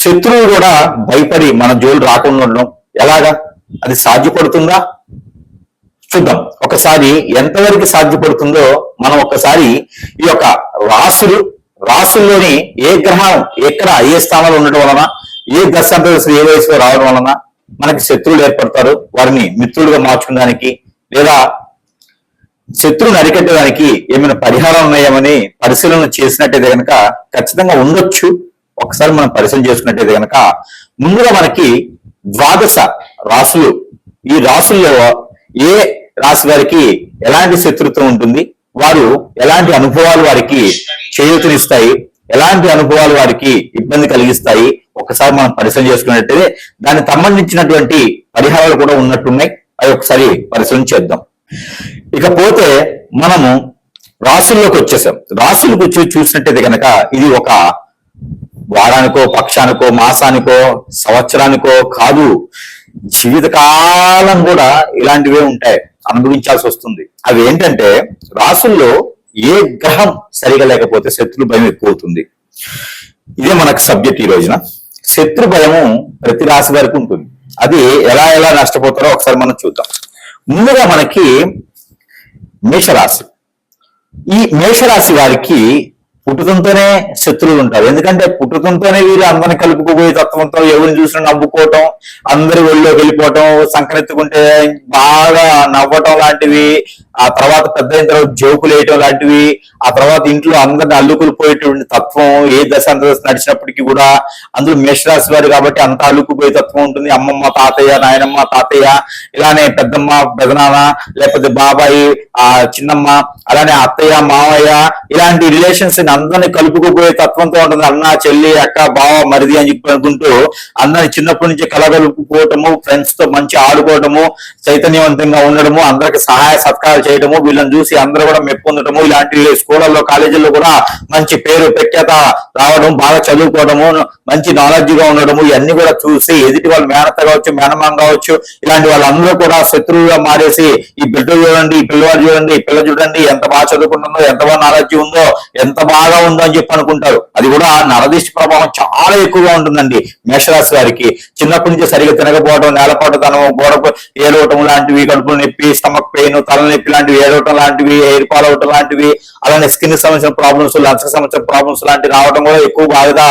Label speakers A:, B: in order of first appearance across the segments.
A: శత్రువు కూడా భయపడి మన జోలు రాకుండా ఉండడం ఎలాగా? అది సాధ్యపడుతుందా? చూద్దాం. ఒకసారి ఎంతవరకు సాధ్యపడుతుందో మనం ఒకసారి ఈ యొక్క రాసులు రాసుల్లోని ఏ గ్రహం ఎక్కడ ఏ స్థానంలో ఉండటం వలన ఏ దశాంతరదశలు ఏ వయసులో రావడం వలన మనకి శత్రువులు ఏర్పడతారు వారిని మిత్రులుగా మార్చుకోవడానికి లేదా శత్రువుని అరికట్టడానికి ఏమైనా పరిహారం ఉన్నాయేమని పరిశీలన చేసినట్టయితే కనుక ఖచ్చితంగా ఉండొచ్చు. ఒకసారి మనం పరిశీలన చేసుకున్నట్టయితే కనుక ముందుగా మనకి ద్వాదశ రాసులు ఈ రాసుల్లో ఏ రాశి వారికి ఎలాంటి శత్రుత్వం ఉంటుంది? వారు ఎలాంటి అనుభవాలు వారికి చేయూతనిస్తాయి? ఎలాంటి అనుభవాలు వారికి ఇబ్బంది కలిగిస్తాయి? ఒకసారి మనం పరిశీలన చేసుకున్నట్టయితే దానికి సంబంధించినటువంటి పరిహారాలు కూడా ఉన్నట్టున్నాయి. అవి ఒకసారి పరిశీలన చేద్దాం. ఇకపోతే మనము రాశుల్లోకి వచ్చేసాం. రాశులకు వచ్చి చూసినట్టయితే కనుక ఇది ఒక వారానికో పక్షానికో మాసానికో సంవత్సరానికో కాదు జీవితకాలం కూడా ఇలాంటివే ఉంటాయి అనుభవించాల్సి వస్తుంది. అవి ఏంటంటే రాసుల్లో ఏ గ్రహం సరిగా లేకపోతే శత్రు భయం ఎక్కువ అవుతుంది ఇదే మనకు సబ్జెక్ట్ ఈ రోజున. శత్రు భయము ప్రతి రాశి వరకు ఉంటుంది. అది ఎలా ఎలా నష్టపోతారో ఒకసారి మనం చూద్దాం. ముందుగా మనకి మేషరాశి. ఈ మేషరాశి వారికి పుట్టుతంతోనే శత్రువులు ఉంటారు. ఎందుకంటే పుట్టుతంతోనే వీరు అందరిని కలుపుకుపోయే తత్వంతో ఎవరిని చూసినా నవ్వుకోవటం అందరి ఒళ్ళో వెళ్ళిపోవటం సంక్రెత్తుకుంటే బాగా నవ్వటం లాంటివి ఆ తర్వాత పెద్ద అయిన తర్వాత జోకులు వేయటం లాంటివి ఆ తర్వాత ఇంట్లో అందరిని అల్లుకులు పోయేటువంటి తత్వం ఏ దశ అంత నడిచినప్పటికీ కూడా అందులో మేషరాశి వారు కాబట్టి అంత అల్లుకుపోయే తత్వం ఉంటుంది. అమ్మమ్మ తాతయ్య నాయనమ్మ తాతయ్య ఇలానే పెద్దమ్మ పెదనాన్న లేకపోతే బాబాయి ఆ చిన్నమ్మ అలానే అత్తయ్య మావయ్య ఇలాంటి రిలేషన్స్ అందరిని కలుపుకుపోయే తత్వంతో ఉంటుంది. అన్న చెల్లి అక్క బావ మరిది అని చెప్పి అనుకుంటూ అందరిని చిన్నప్పటి నుంచి కలగలుపుకోవటము ఫ్రెండ్స్తో మంచి ఆడుకోవటము చైతన్యవంతంగా ఉండడము అందరికి సహాయ సత్కారాలు చేయడము వీళ్ళని చూసి అందరూ కూడా మెప్పొందటము ఇలాంటి స్కూళ్ళల్లో కాలేజీల్లో కూడా మంచి పేరు ప్రఖ్యాత రావడం బాగా చదువుకోవడము మంచి నాలెడ్జ్గా ఉండడము ఇవన్నీ కూడా చూసి ఎదుటి వాళ్ళు మేనత కావచ్చు మేనమాం కావచ్చు ఇలాంటి వాళ్ళందరూ కూడా శత్రువుగా మారేసి ఈ బిడ్డ చూడండి ఈ పిల్లవాడు చూడండి ఈ పిల్ల చూడండి ఎంత బాగా చదువుకుంటుందో ఎంత బాగా నాలెడ్జ్ ఉందో ఎంత బాగా బాగా ఉందో అని చెప్పి అనుకుంటారు. అది కూడా నరదిష్టి ప్రభావం చాలా ఎక్కువగా ఉంటుందండి మేషరాశి వారికి. చిన్నప్పటి నుంచి సరిగా తినకపోవడం నేలపాటు తనం గోడ ఏడవటం లాంటివి కడుపులు నొప్పి స్టమక్ పెయిన్ తలనొప్పి లాంటివి ఏడవటం లాంటివి ఎయిర్ పాలవటం లాంటివి అలానే స్కిన్ సంబంధించిన ప్రాబ్లమ్స్ లంగ్స్ సంబంధించిన ప్రాబ్లమ్స్ లాంటివి రావడం కూడా ఎక్కువ బాగా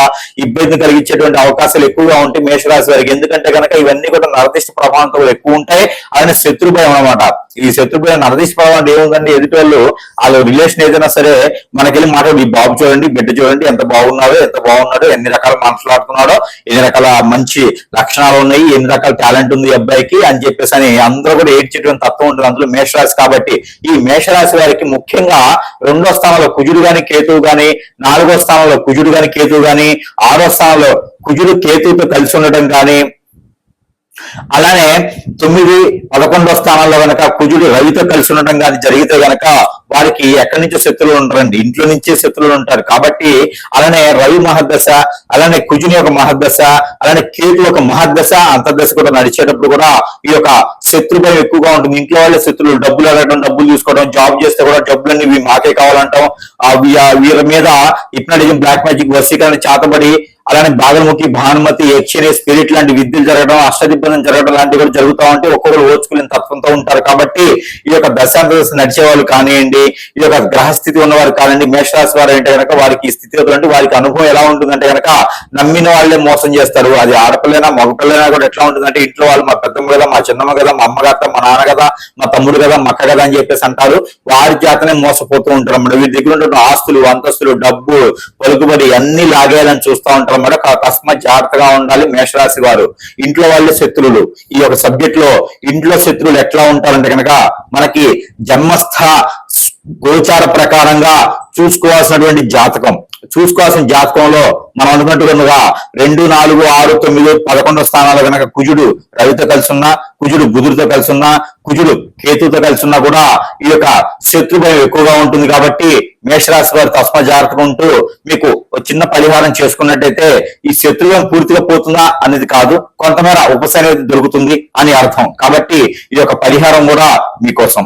A: ఇబ్బంది కలిగించేటువంటి అవకాశాలు ఎక్కువగా ఉంటాయి మేషరాశి వారికి. ఎందుకంటే కనుక ఇవన్నీ కూడా నరదిష్టి ప్రభావంతో ఎక్కువ ఉంటాయి. అలానే శత్రుభయం అనమాట ఈ శత్రుభయం నరదిష్టి ప్రభావం అంటే ఏముందండి? ఎదుటి వాళ్ళు వాళ్ళ రిలేషన్ ఏదైనా సరే మనకెళ్ళి మాట్లాడి బాబు చూడండి బిడ్డ చూడండి ఎంత బాగున్నాడో ఎంత బాగున్నాడో ఎన్ని రకాల మాట్లాడుతున్నాడో ఎన్ని రకాల మంచి లక్షణాలు ఉన్నాయి ఎన్ని రకాల టాలెంట్ ఉంది ఈ అబ్బాయికి అని చెప్పేసి అని అందరూ కూడా ఏడ్చేటువంటి తత్వం ఉంటుంది. అందులో మేషరాశి కాబట్టి ఈ మేషరాశి వారికి ముఖ్యంగా రెండో స్థానంలో కుజుడు గాని కేతువు గాని నాలుగో స్థానంలో కుజుడు గాని కేతువు గాని ఆరో స్థానంలో కుజుడు కేతువుతో కలిసి ఉండటం కానీ అలానే తొమ్మిది పదకొండో స్థానంలో గనక కుజుడు రవితో కలిసి ఉండటం కానీ జరిగితే గనక వారికి ఎక్కడి నుంచో శత్రువులు ఉంటారండి. ఇంట్లో నుంచే శత్రువులు ఉంటారు. కాబట్టి అలానే రవి మహర్దశ అలానే కుజుని యొక్క మహర్దశ అలానే కేతు యొక్క మహర్దశ అంతర్దశ కూడా నడిచేటప్పుడు కూడా ఈ యొక్క శత్రుభయం ఎక్కువగా ఉంటుంది. ఇంట్లో వాళ్ళ శత్రువులు. డబ్బులు అడగడం డబ్బులు తీసుకోవడం జాబ్ చేస్తే కూడా డబ్బులన్నీ అన్ని మాకే కావాలంటాం. వీళ్ళ మీద హిప్నటిజం బ్లాక్ మ్యాజిక్ వశీకరణ చేతబడి అలానే బాగలముఖి భానుమతి యక్షిని స్పిరిట్ లాంటి విద్యలు జరగడం అష్టదిబ్బందం జరగడం లాంటివి కూడా జరుగుతూ ఉంటే ఒక్కొక్కరు ఓర్చుకునే తత్వంతో ఉంటారు కాబట్టి ఈ యొక్క దశాంతదశ నడిచే వాళ్ళు కానివ్వండి ఈ యొక్క గ్రహస్థితి ఉన్నవారు కానివ్వండి మేషరాశి వారు అంటే కనుక వారికి ఈ స్థితిగతులు అంటే వారికి అనుభవం ఎలా ఉంటుందంటే కనుక నమ్మిన వాళ్ళే మోసం చేస్తారు. అది ఆడపిల్లైనా మగపిల్లైనా కూడా ఎట్లా ఉంటుందంటే ఇంట్లో వాళ్ళు మా పెద్దమ్మ కదా మా చిన్నమ్మ కదా మా అమ్మ కదా మా నాన్న కదా మా తమ్ముడు కదా మా అక్క కదా అని చెప్పేసి అంటారు. వారి చేతనే మోసపోతూ ఉంటారు అన్నమాట. వీరి దగ్గర ఉంటున్న ఆస్తులు అంతస్తులు డబ్బు పలుకుబడి అన్ని లాగేయాలని చూస్తూ ఉంటారు. అన్నమాట కా- జాగ్రత్తగా ఉండాలి మేషరాశి వారు. ఇంట్లో వాళ్ళే శత్రువులు ఈ యొక్క సబ్జెక్ట్లో ఇంట్లో శత్రువులు ఎట్లా ఉంటారంటే కనుక మనకి జన్మస్థ గోచార ప్రకారంగా చూసుకోవాల్సినటువంటి జాతకం. చూసుకోవాల్సిన జాతకంలో మనం అనుకున్నట్టుగా రెండు నాలుగు ఆరు తొమ్మిది పదకొండు స్థానాలు కనుక కుజుడు రవితో కలిసి ఉన్నా కుజుడు బుధుడితో కలిసి ఉన్నా కుజుడు కేతుతో కలిసి ఉన్నా కూడా ఈ యొక్క శత్రుభయం ఎక్కువగా ఉంటుంది కాబట్టి మేషరాశి వారి తస్మ జాగ్రత్తగా ఉంటూ మీకు చిన్న పరిహారం చేసుకున్నట్టయితే ఈ శత్రుభయం పూర్తిగా పోతుందా అనేది కాదు కొంతమేర ఉపశమనం దొరుకుతుంది అని అర్థం. కాబట్టి ఈ యొక్క పరిహారం కూడా మీకోసం.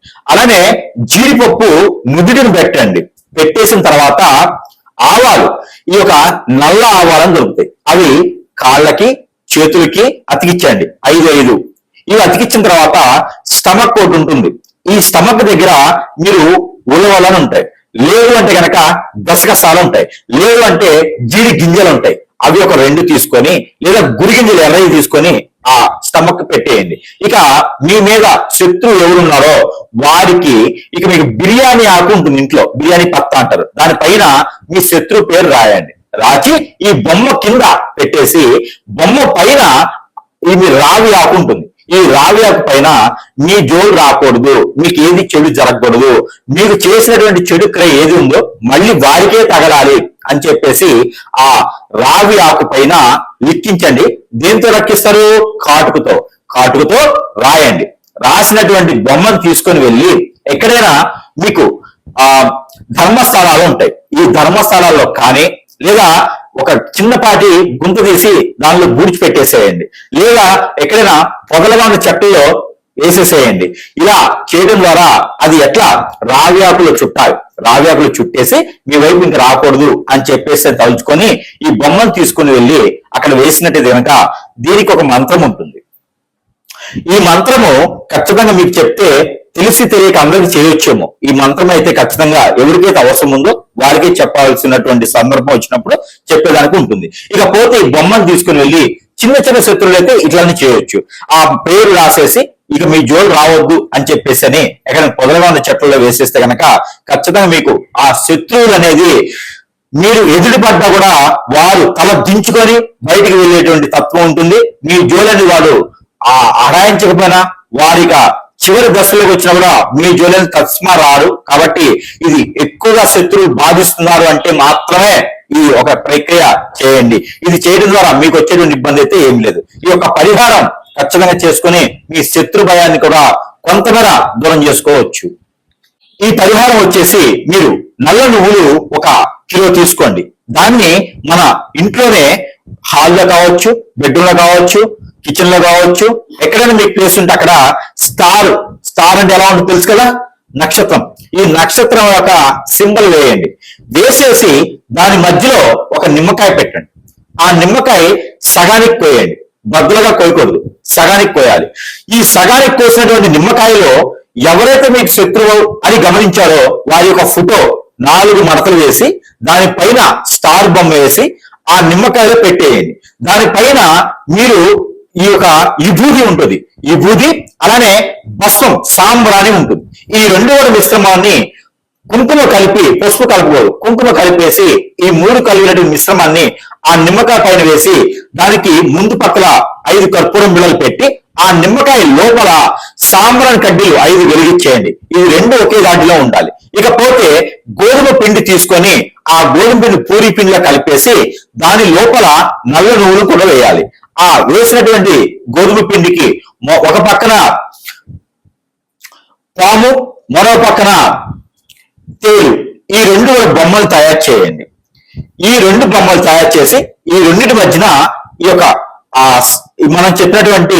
A: అలానే జీడిపప్పు నుదుటిని పెట్టండి. పెట్టేసిన తర్వాత ఆవాలు. ఈ యొక్క నల్ల ఆవాలను దొరుకుతాయి. అవి కాళ్ళకి చేతులకి అతికించండి. ఐదు ఐదు. ఇవి అతికించిన తర్వాత స్టమక్ ఒకటి ఉంటుంది. ఈ స్టమక్ దగ్గర మీరు ఉలవలని ఉంటాయి. లేవు అంటే గనక గసగసాలు ఉంటాయి. లేవు అంటే జీడి గింజలు ఉంటాయి. అవి ఒక రెండు తీసుకొని లేదా గురి గింజలు ఎర్రవి తీసుకొని ఆ స్టమక్ పెట్టేయండి. ఇక మీ మీద శత్రువు ఎవరున్నారో వారికి ఇక మీకు బిర్యానీ ఆకు ఉంటుంది ఇంట్లో. బిర్యానీ పత్తా అంటారు. దానిపైన మీ శత్రువు పేరు రాయండి. రాచి ఈ బొమ్మ కింద పెట్టేసి బొమ్మ పైన ఇది రావి ఆకు ఉంటుంది. ఈ రావి ఆకు పైన మీ జోలు రాకూడదు. మీకు ఏది చెడు జరగకూడదు. మీకు చేసినటువంటి చెడు క్రయ ఏది ఉందో మళ్ళీ వారికే తగలాలి అని చెప్పేసి ఆ రావి ఆకు పైన లిక్కించండి. దేంతో రక్కిస్తారు కాటుకుతో. కాటుకుతో రాయండి. రాసినటువంటి బొమ్మను తీసుకొని వెళ్ళి ఎక్కడైనా మీకు ఆ ధర్మస్థలాలు ఉంటాయి. ఈ ధర్మస్థలాల్లో కానీ లేదా ఒక చిన్నపాటి గుంత తీసి దానిలో బూడ్చి పెట్టేసేయండి. లేదా ఎక్కడైనా పొదలుగా ఉన్న చెట్టులో వేసేసేయండి. ఇలా చేయడం ద్వారా అది ఎట్లా? రావి ఆకులు చుట్టాలి రావి ఆకులు చుట్టేసి మీ వైపు ఇంక రాకూడదు అని చెప్పేసి తలుచుకొని ఈ బొమ్మను తీసుకుని వెళ్ళి అక్కడ వేసినట్టు కనుక దీనికి ఒక మంత్రం ఉంటుంది. ఈ మంత్రము ఖచ్చితంగా మీకు చెప్తే తెలిసి తెలియక అందరికి చేయొచ్చేమో. ఈ మంత్రం అయితే ఖచ్చితంగా ఎవరికైతే అవసరం ఉందో వారికి చెప్పాల్సినటువంటి సందర్భం వచ్చినప్పుడు చెప్పేదానికి ఉంటుంది. ఇక పోతే ఈ బొమ్మను తీసుకుని వెళ్ళి చిన్న చిన్న శత్రువులు అయితే ఇట్లానే చేయొచ్చు. ఆ పేరు రాసేసి ఇక మీ జోలు రావద్దు అని చెప్పేసి అని ఎక్కడ పొదలుగా ఉన్న చెట్లలో వేసేస్తే కనుక ఖచ్చితంగా మీకు ఆ శత్రువులు అనేది మీరు ఎదురుపడ్డా కూడా వారు తల దించుకొని బయటికి వెళ్ళేటువంటి తత్వం ఉంటుంది. మీ జోలని వాడు ఆ అడాయించకపోయినా వారిగా చివరి దశలోకి వచ్చినా కూడా మీ జోలిని తస్మా రారు. కాబట్టి ఇది ఎక్కువగా శత్రువులు బాధిస్తున్నారు అంటే మాత్రమే ఈ ఒక ప్రక్రియ చేయండి. ఇది చేయడం ద్వారా మీకు వచ్చేటువంటి ఇబ్బంది అయితే ఏం లేదు. ఈ యొక్క పరిహారం ఖచ్చితంగా చేసుకుని మీ శత్రు భయాన్ని కూడా కొంతమేర దూరం చేసుకోవచ్చు. ఈ పరిహారం వచ్చేసి మీరు నల్ల నువ్వులు ఒక కిలో తీసుకోండి. దాన్ని మన ఇంట్లోనే హాల్లో కావచ్చు బెడ్రూమ్లో కావచ్చు కిచెన్లో కావచ్చు ఎక్కడైనా మీకు ప్లేస్ ఉంటే అక్కడ స్టార్ స్టార్ అంటే ఎలా ఉంటుంది తెలుసు కదా? నక్షత్రం. ఈ నక్షత్రం యొక్క సింబల్ వేయండి. వేసేసి దాని మధ్యలో ఒక నిమ్మకాయ పెట్టండి. ఆ నిమ్మకాయ సగానికి కోయండి. బద్దలుగా కోయకూడదు. సగానికి కోయాలి. ఈ సగానికి కోసినటువంటి నిమ్మకాయలో ఎవరైతే మీకు శత్రువు అని గమనించారో వారి యొక్క ఫోటో నాలుగు మడతలు వేసి దానిపైన స్టార్ బొమ్మ వేసి ఆ నిమ్మకాయలో పెట్టేయండి. దానిపైన మీరు ఈ యొక్క విభూతి ఉంటుంది. విభూతి అలానే భస్వం సాంబ్రాణి ఉంటుంది. ఈ రెండు కూడా మిశ్రమాన్ని కుంకుమ కలిపి పసుపు కలుపుకోదు కుంకుమ కలిపేసి ఈ మూడు కలిగినటువంటి మిశ్రమాన్ని ఆ నిమ్మకాయ పైన వేసి దానికి ముందు పక్కల ఐదు కర్పూరం బిళ్ళలు పెట్టి ఆ నిమ్మకాయ లోపల సాంబ్రాన్ కడ్డీలు ఐదు వెలిగించేయండి. ఇవి రెండు ఒకే దాటిలో ఉండాలి. ఇకపోతే గోధుమ పిండి తీసుకొని ఆ గోధుమ పిండి పూరి పిండిలో కలిపేసి దాని లోపల నల్ల నూనె కూడా వేయాలి. ఆ వేసినటువంటి గోధుమ పిండికి ఒక పక్కన పాము మరో పక్కన తేలు ఈ రెండు బొమ్మలు తయారు చేయండి. ఈ రెండు బొమ్మలు తయారు చేసి ఈ రెండింటి మధ్యన ఈ యొక్క ఆ మనం చెప్పినటువంటి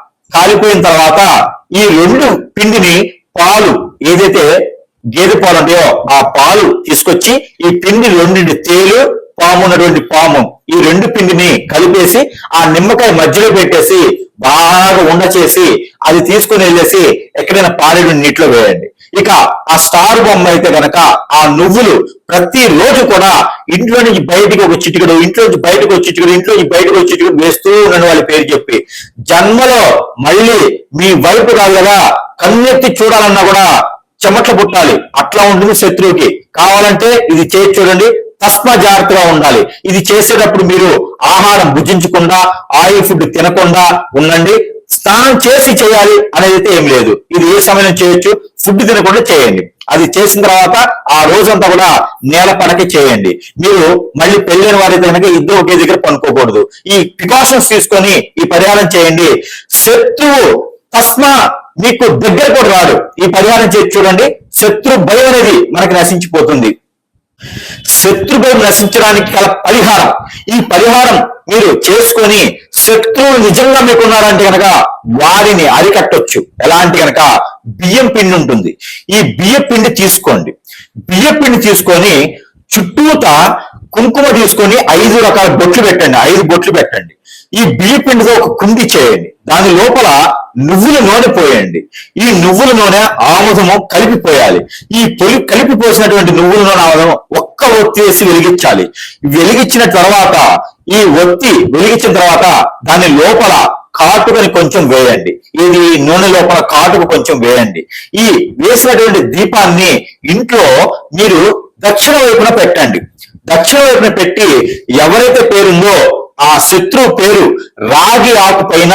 A: కాలిపోయిన తర్వాత ఈ రెండు పిండిని పాలు ఏదైతే గేదె పాలు ఉంటాయో ఆ పాలు తీసుకొచ్చి ఈ పిండి రెండింటి తేలు పాము ఉన్నటువంటి పాము ఈ రెండు పిండిని కలిపేసి ఆ నిమ్మకాయ మధ్యలో పెట్టేసి బాగా ఉండ చేసి అది తీసుకుని వెళ్ళేసి ఎక్కడైనా పారేడు నీటిలో వేయండి. ఇక ఆ స్టార్ బొమ్మ అయితే గనక ఆ నువ్వులు ప్రతి రోజు కూడా ఇంట్లో నుంచి బయటికి ఒక చిటికడు ఇంట్లో నుంచి బయటకు ఒక చిటికడు ఇంట్లో నుంచి బయటకు ఒక చిటికడు వేస్తూ ఉన్నాను వాళ్ళ పేరు చెప్పి. జన్మలో మళ్ళీ మీ వైపు కాదు కదా కన్నెత్తి చూడాలన్నా కూడా చెమట్లు పుట్టాలి. అట్లా ఉంటుంది శత్రువుకి. కావాలంటే ఇది చేసి చూడండి తస్మా జాగ్రత్తగా ఉండాలి. ఇది చేసేటప్పుడు మీరు ఆహారం భుజించకుండా ఆయిల్ ఫుడ్ తినకుండా ఉండండి. స్నానం చేసి చేయాలి అనేది అయితే ఏం లేదు. ఇది ఏ సమయం చేయొచ్చు? ఫుడ్ తినకుండా చేయండి. అది చేసిన తర్వాత ఆ రోజంతా కూడా నేల పడక చేయండి. మీరు మళ్ళీ పెళ్ళైన వారైతే కనుక ఇద్దరు ఒకే దగ్గర పనుకోకూడదు. ఈ ప్రికాషన్స్ తీసుకొని ఈ పరిహారం చేయండి. శత్రువు తస్మా మీకు దగ్గర కూడా రాడు ఈ పరిహారం చేసి చూడండి. శత్రు భయం అనేది మనకి నశించిపోతుంది. శత్రు భయం నశించడానికి గల పరిహారం. ఈ పరిహారం మీరు చేసుకొని శత్రువులు నిజంగా మీకు ఉన్నారంటే కనుక వారిని అరికట్టొచ్చు. ఎలాంటి కనుక బియ్యం పిండి ఉంటుంది. ఈ బియ్యం పిండి తీసుకోండి. బియ్యం పిండి తీసుకొని చుట్టూత కుంకుమ తీసుకొని ఐదు రకాల బొట్లు పెట్టండి. ఐదు బొట్లు పెట్టండి. ఈ బియ్య పిండితో ఒక కుండి చేయండి. దాని లోపల నువ్వుల నూనె పోయండి. ఈ నువ్వుల నూనె ఆముదము కలిపిపోయాలి. ఈ పొలి కలిపి పోసినటువంటి నువ్వుల నూనె ఆముదం ఒక్క ఒత్తి వేసి వెలిగించాలి. వెలిగించిన తర్వాత ఈ ఒత్తి వెలిగించిన తర్వాత దాని లోపల కాటుకని కొంచెం వేయండి. ఇది నూనె లోపల కాటుకు కొంచెం వేయండి. ఈ వేసినటువంటి దీపాన్ని ఇంట్లో మీరు దక్షిణ వైపున పెట్టండి. దక్షిణ వైపున పెట్టి ఎవరైతే పేరుందో ఆ శత్రువు పేరు రాగి ఆకు పైన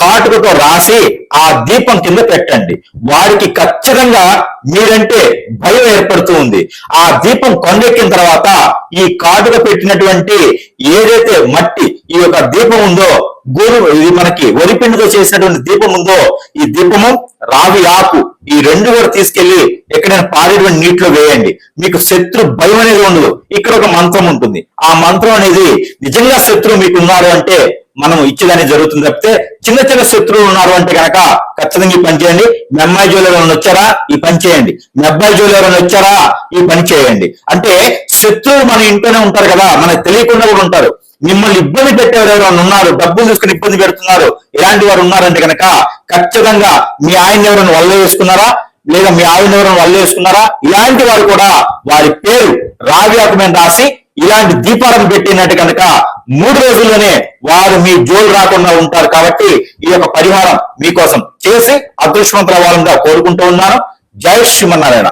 A: కాటుకతో రాసి ఆ దీపం కింద పెట్టండి. వారికి ఖచ్చితంగా మీరంటే భయం ఏర్పడుతూ ఉంది. ఆ దీపం కొండెక్కిన తర్వాత ఈ కాటుక పెట్టినటువంటి ఏదైతే మట్టి ఈ యొక్క దీపం ఉందో గోరు ఇది మనకి వరిపిండితో చేసినటువంటి దీపం ఉందో ఈ దీపము రావి ఆకు ఈ రెండు కూడా తీసుకెళ్ళి ఎక్కడైనా పారేటువంటి నీటిలో వేయండి. మీకు శత్రు భయం అనేది ఉండదు. ఇక్కడ ఒక మంత్రం ఉంటుంది. ఆ మంత్రం అనేది నిజంగా శత్రువు మీకు ఉన్నారు అంటే మనం ఇచ్చేదాన్ని జరుగుతుంది తప్పితే చిన్న చిన్న శత్రువులు ఉన్నారు అంటే కనుక ఖచ్చితంగా ఈ పని చేయండి. మీ అమ్మాయి జోలు ఎవరైనా వచ్చారా? ఈ పని చేయండి. మీ అబ్బాయి జోలు ఎవరైనా వచ్చారా? ఈ పని చేయండి. అంటే శత్రువులు మన ఇంట్లోనే ఉంటారు కదా. మనకు తెలియకుండా కూడా ఉంటారు. మిమ్మల్ని ఇబ్బంది పెట్టేవారు ఎవరైనా ఉన్నారు. డబ్బులు తీసుకుని ఇబ్బంది పెడుతున్నారు. ఇలాంటి వారు ఉన్నారంటే కనుక ఖచ్చితంగా మీ ఆయన ఎవరైనా వల్ల వేసుకున్నారా లేదా మీ ఆయన ఎవరైనా వల్ల వేసుకున్నారా ఇలాంటి వారు కూడా వారి పేరు రావ్యాకు మీద రాసి ఇలాంటి దీపాలను పెట్టినట్టు కనుక మూడు రోజుల్లోనే వారు మీ జోలు రాకుండా ఉంటారు కాబట్టి ఈ యొక్క పరిహారం మీకోసం చేసి అదృష్టవంతుల వాళ్ళంగా కోరుకుంటూ ఉన్నాను. జై శ్రీమన్నారాయణ.